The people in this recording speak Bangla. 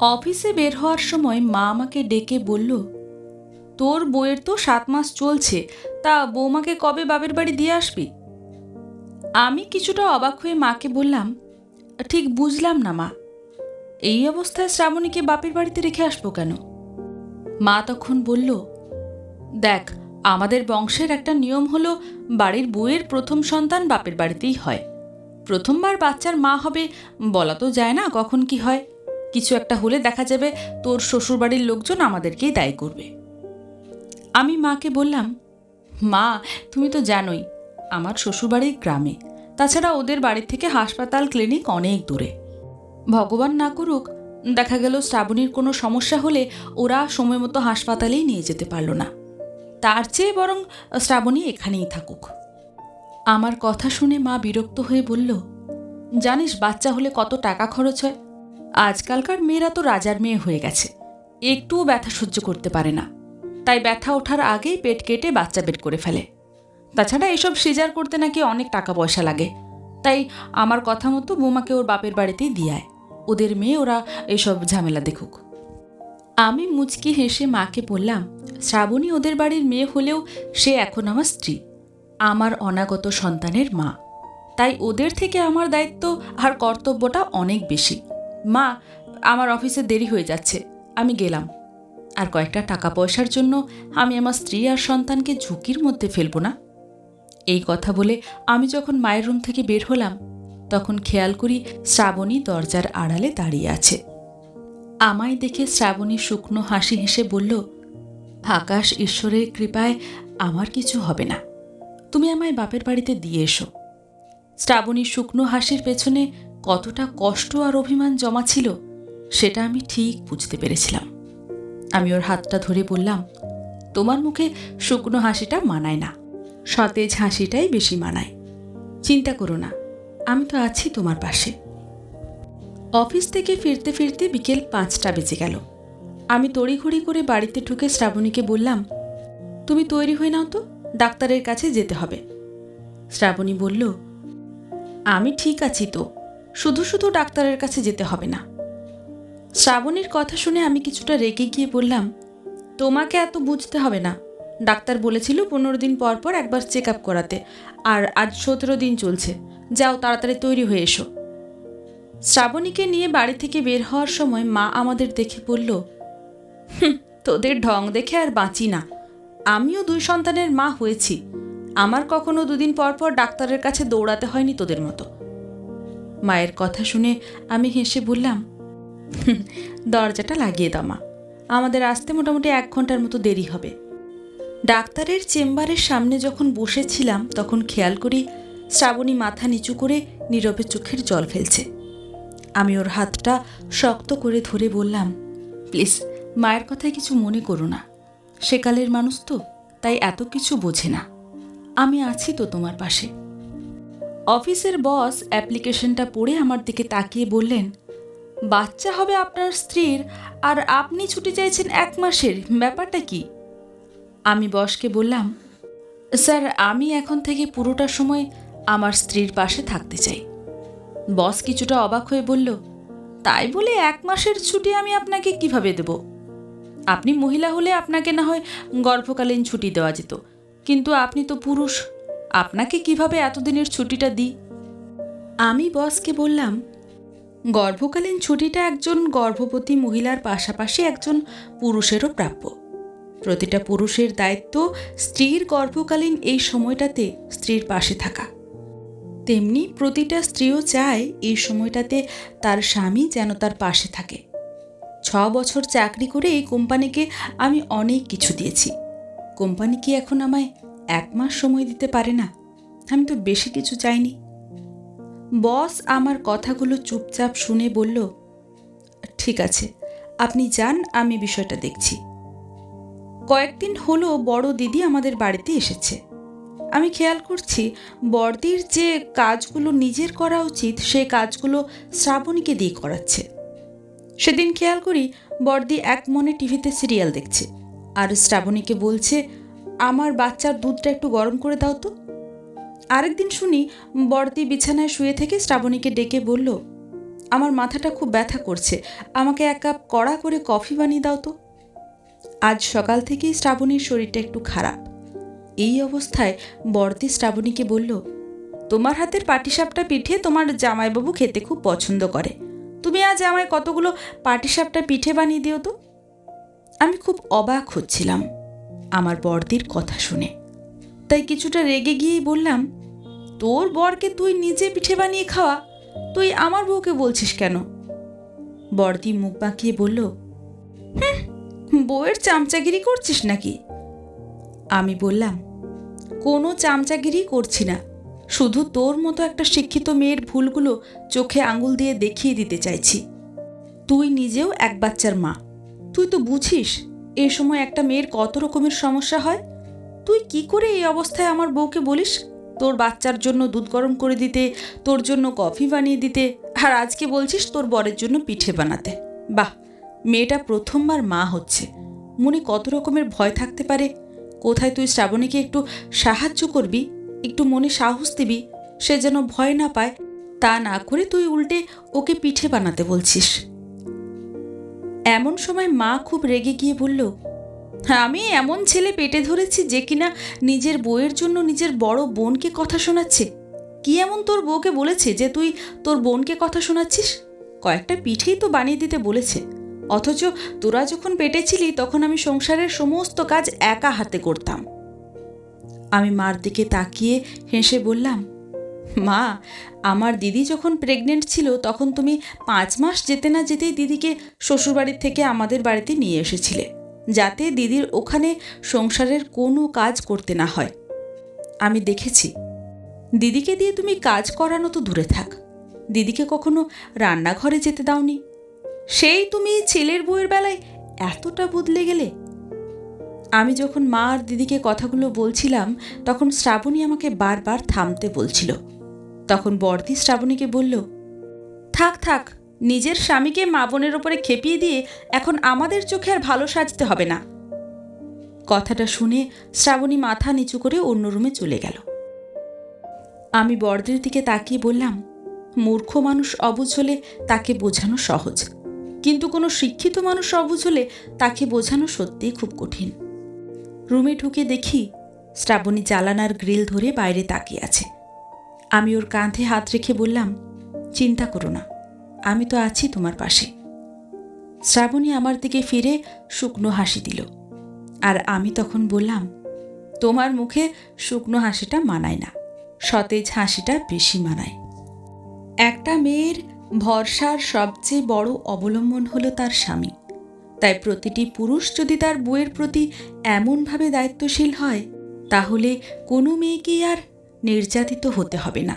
অফিসে বের হওয়ার সময় মা আমাকে ডেকে বলল, তোর বইয়ের তো সাত মাস চলছে, তা বৌমাকে কবে বাপের বাড়ি দিয়ে আসবি? আমি কিছুটা অবাক হয়ে মাকে বললাম, ঠিক বুঝলাম না মা, এই অবস্থায় শ্রাবণীকে বাপের বাড়িতে রেখে আসব কেন? মা তখন বলল, দেখ, আমাদের বংশের একটা নিয়ম হলো, বাড়ির বউয়ের প্রথম সন্তান বাপের বাড়িতেই হয়। প্রথমবার বাচ্চার মা হবে, বলা তো যায় না কখন কি হয়। কিছু একটা হলে দেখা যাবে তোর শ্বশুরবাড়ির লোকজন আমাদেরকেই দায়ী করবে। আমি মাকে বললাম, মা, তুমি তো জানোই, আমার শ্বশুরবাড়ি গ্রামে। তাছাড়া ওদের বাড়ি থেকে হাসপাতাল, ক্লিনিক অনেক দূরে। ভগবান না করুক, দেখা গেল শ্রাবণীর কোনো সমস্যা হলে ওরা সময় মতো হাসপাতালেই নিয়ে যেতে পারল না। তার চেয়ে বরং শ্রাবণী এখানেই থাকুক। আমার কথা শুনে মা বিরক্ত হয়ে বলল, জানিস, বাচ্চা হলে কত টাকা খরচ হয়? আজকালকার মেয়েরা তো রাজার মেয়ে হয়ে গেছে। একটুও ব্যথা সহ্য করতে পারে না। তাই ব্যথা ওঠার আগেই পেট কেটে বাচ্চা বের করে ফেলে। তাছাড়া এসব সিজার করতে নাকি অনেক টাকা পয়সা লাগে। তাই আমার কথা মতো বৌমাকে ওর বাপের বাড়িতেই দিয়ায় ওদের মেয়ে ওরা এসব ঝামেলা দেখুক। আমি মুচকি হেসে মাকে বললাম, শ্রাবণী ওদের বাড়ির মেয়ে হলেও সে এখন আমার স্ত্রী। আমার অনাগত সন্তানের মা। তাই ওদের থেকে আমার দায়িত্ব আর কর্তব্যটা অনেক বেশি। মা, আমার অফিসে দেরি হয়ে যাচ্ছে। আমি গেলাম। আর কয়েকটা টাকা পয়সার জন্য আমি আমার স্ত্রী আর সন্তানকে ঝুঁকির মধ্যে ফেলব না। এই কথা বলে আমি যখন মায়ের রুম থেকে বের হলাম, তখন খেয়াল করি শ্রাবণী দরজার আড়ালে দাঁড়িয়ে আছে। আমায় দেখে শ্রাবণী শুকনো হাসি হেসে বলল, আকাশ ঈশ্বরের কৃপায় আমার কিছু হবে না। তুমি আমায় বাপের বাড়িতে দিয়ে এসো। শ্রাবণীর শুকনো হাসির পেছনে কতটা কষ্ট আর অভিমান জমা ছিল, সেটা আমি ঠিক বুঝতে পেরেছিলাম। আমি ওর হাতটা ধরে বললাম, তোমার মুখে শুকনো হাসিটা মানায় না, সতেজ হাসিটাই বেশি মানায়। চিন্তা করো না, আমি তো আছি তোমার পাশে। অফিস থেকে ফিরতে ফিরতে বিকেল পাঁচটা বেজে গেল। আমি তড়িঘড়ি করে বাড়িতে ঢুকে শ্রাবণীকে বললাম, তুমি তৈরি হয়ে নাও তো, ডাক্তারের কাছে যেতে হবে। শ্রাবণী বলল, আমি ঠিক আছি তো শুধু শুধু ডাক্তারের কাছে যেতে হবে না। শ্রাবণীর কথা শুনে আমি কিছুটা রেগে গিয়ে বললাম, তোমাকে এত বুঝতে হবে না। ডাক্তার বলেছিল পনেরো দিন পর পর একবার চেক আপ করাতে, আর আজ সতেরো দিন চলছে। যাও তাড়াতাড়ি তৈরি হয়ে এসো। শ্রাবণীকে নিয়ে বাড়ি থেকে বের হওয়ার সময় মা আমাদের দেখে বলল তোদের ঢং দেখে আর বাঁচি না। আমিও দুই সন্তানের মা হয়েছি। আমার কখনো দুদিন পর পর ডাক্তারের কাছে দৌড়াতে হয়নি তোদের মতো। মায়ের কথা শুনে আমি হেসে বললাম দরজাটা লাগিয়ে দাও মা। আমাদের আসতে মোটামুটি এক ঘণ্টার মতো দেরি হবে। ডাক্তারের চেম্বারের সামনে যখন বসেছিলাম, তখন খেয়াল করি শ্রাবণী মাথা নিচু করে নীরবে চোখের জল ফেলছে। আমি ওর হাতটা শক্ত করে ধরে বললাম, প্লিজ, মায়ের কথায় কিছু মনে করো না। সেকালের মানুষ তো, তাই এত কিছু বোঝে না। আমি আছি তো তোমার পাশে। অফিসের বস অ্যাপ্লিকেশনটা পড়ে আমার দিকে তাকিয়ে বললেন, বাচ্চা হবে আপনার স্ত্রীর আর আপনি ছুটি চাইছেন এক মাসের, ব্যাপারটা কি? আমি বসকে বললাম, স্যার, আমি এখন থেকে পুরোটা সময় আমার স্ত্রীর পাশে থাকতে চাই। বস কিছুটা অবাক হয়ে বলল, তাই বলে এক মাসের ছুটি আমি আপনাকে কীভাবে দেব? আপনি মহিলা হলে আপনাকে না হয় গর্ভকালীন ছুটি দেওয়া যেত, কিন্তু আপনি তো পুরুষ। আপনাকে কীভাবে এতদিনের ছুটিটা দিই? আমি বসকে বললাম, গর্ভকালীন ছুটিটা একজন গর্ভবতী মহিলার পাশাপাশি একজন পুরুষেরও প্রাপ্য। প্রতিটা পুরুষের দায়িত্ব স্ত্রীর গর্ভকালীন এই সময়টাতে স্ত্রীর পাশে থাকা। তেমনি প্রতিটা স্ত্রীও চায় এই সময়টাতে তার স্বামী যেন তার পাশে থাকে। ছ বছর চাকরি করে এই কোম্পানিকে আমি অনেক কিছু দিয়েছি। কোম্পানি কি এখন আমায় এক মাস সময় দিতে পারে না। আমি তো বেশি কিছু চাইনি। বস আমার কথাগুলো চুপচাপ শুনে বলল, ঠিক আছে, আপনি যান, আমি বিষয়টা দেখছি। কয়েকদিন হলো বড় দিদি আমাদের বাড়িতে এসেছে। আমি খেয়াল করছি বড়দির যে কাজগুলো নিজের করা উচিত সেই কাজগুলো শ্রাবণীকে দিয়ে করাচ্ছে। সেদিন খেয়াল করি বড়দি এক মনে টিভিতে সিরিয়াল দেখছে, আর শ্রাবণীকে বলছে আমার বাচ্চার দুধটা একটু গরম করে দাও তো। আরেকদিন শুনি বড়দি বিছানায় শুয়ে থেকে শ্রাবণীকে ডেকে বলল, আমার মাথাটা খুব ব্যথা করছে, আমাকে এক কাপ কড়া করে কফি বানিয়ে দাও তো। আজ সকাল থেকেই শ্রাবণীর শরীরটা একটু খারাপ। এই অবস্থায় বর্দি শ্রাবণীকে বলল, তোমার হাতের পাটিসাপটা পিঠে তোমার জামাইবাবু খেতে খুব পছন্দ করে। তুমি আজ আমায় কতগুলো পাটিসাপটা পিঠে বানিয়ে দিও তো? আমি খুব অবাক হচ্ছিলাম। আমার বরদির কথা শুনে। তাই কিছুটা রেগে গিয়েই বললাম তোর বরকে তুই নিজে পিঠে বানিয়ে খাওয়া তুই আমার বউকে বলছিস কেন? বর্দি মুখ বাঁকিয়ে বলল "হুঁ, বউয়ের চামচাগিরি করছিস নাকি? আমি বললাম কোনো চামচাগিরি করছি না শুধু তোর মতো একটা শিক্ষিত মেয়ের ভুলগুলো চোখে আঙুল দিয়ে দেখিয়ে দিতে চাইছি। তুই নিজেও এক বাচ্চার মা তুই তো বুঝিস এই সময় একটা মেয়ের কত রকমের সমস্যা হয়? তুই কি করে এই অবস্থায় আমার বউকে বলিস? তোর বাচ্চার জন্য দুধ গরম করে দিতে, তোর জন্য কফি বানিয়ে দিতে, আর আজকে বলছিস তোর বরের জন্য পিঠে বানাতে। বাহ, মেয়েটা প্রথমবার মা হচ্ছে। মনে কত রকমের ভয় থাকতে পারে। কোথায় তুই শ্রাবণীকে একটু সাহায্য করবি, একটু মনে সাহস দিবি, সে যেন ভয় না পায়, তা না করে তুই উল্টে ওকে পিঠে বানাতে বলছিস। এমন সময় মা খুব রেগে গিয়ে বলল, আমি এমন ছেলে পেটে ধরেছি যে কিনা নিজের বউয়ের জন্য নিজের বড় বোনকে কথা শোনাচ্ছে। কি এমন তোর বউকে বলেছে যে তুই তোর বোনকে কথা শোনাচ্ছিস? কয়েকটা পিঠেই তো বানিয়ে দিতে বলেছে। অথচ তোরা যখন পেটে ছিলি তখন আমি সংসারের সমস্ত কাজ একা হাতে করতাম। আমি মার দিকে তাকিয়ে হেসে বললাম মা, আমার দিদি যখন প্রেগনেন্ট ছিল, তখন তুমি পাঁচ মাস যেতে না যেতেই দিদিকে শ্বশুরবাড়ির থেকে আমাদের বাড়িতে নিয়ে এসেছিলে, যাতে দিদির ওখানে সংসারের কোনো কাজ করতে না হয়। আমি দেখেছি, দিদিকে দিয়ে তুমি কাজ করানো তো দূরে থাক, দিদিকে কখনো রান্নাঘরে যেতে দাওনি। সেই তুমি ছেলের বউয়ের বেলায় এতটা বদলে গেলে। আমি যখন মা আর দিদিকে কথাগুলো বলছিলাম, তখন শ্রাবণী আমাকে বারবার থামতে বলছিল তখন বর্দি শ্রাবণীকে বলল, থাক থাক, নিজের স্বামীকে মা বোনের ওপরে খেপিয়ে দিয়ে এখন আমাদের চোখে আর ভালো সাজতে হবে না। কথাটা শুনে শ্রাবণী মাথা নিচু করে অন্য রুমে চলে গেল। আমি বর্দের দিকে তাকিয়ে বললাম, মূর্খ মানুষ অবুঝ হলে তাকে বোঝানো সহজ, কিন্তু কোনো শিক্ষিত মানুষ অবুঝ হলে তাকে বোঝানো সত্যিই খুব কঠিন। রুমে ঢুকে দেখি শ্রাবণী জ্বালানার গ্রিল ধরে বাইরে তাকিয়ে আছে। আমি ওর কাঁধে হাত রেখে বললাম, চিন্তা করো না, আমি তো আছি তোমার পাশে। শ্রাবণী আমার দিকে ফিরে শুকনো হাসি দিল। আর আমি তখন বললাম, তোমার মুখে শুকনো হাসিটা মানায় না, সতেজ হাসিটা বেশি মানায়। একটা মেয়ের ভরসার সবচেয়ে বড় অবলম্বন হলো তার স্বামী। তাই প্রতিটি পুরুষ যদি তার বউয়ের প্রতি এমনভাবে দায়িত্বশীল হয়, তাহলে কোনো মেয়েকেই আর নির্যাতিত হতে হবে না।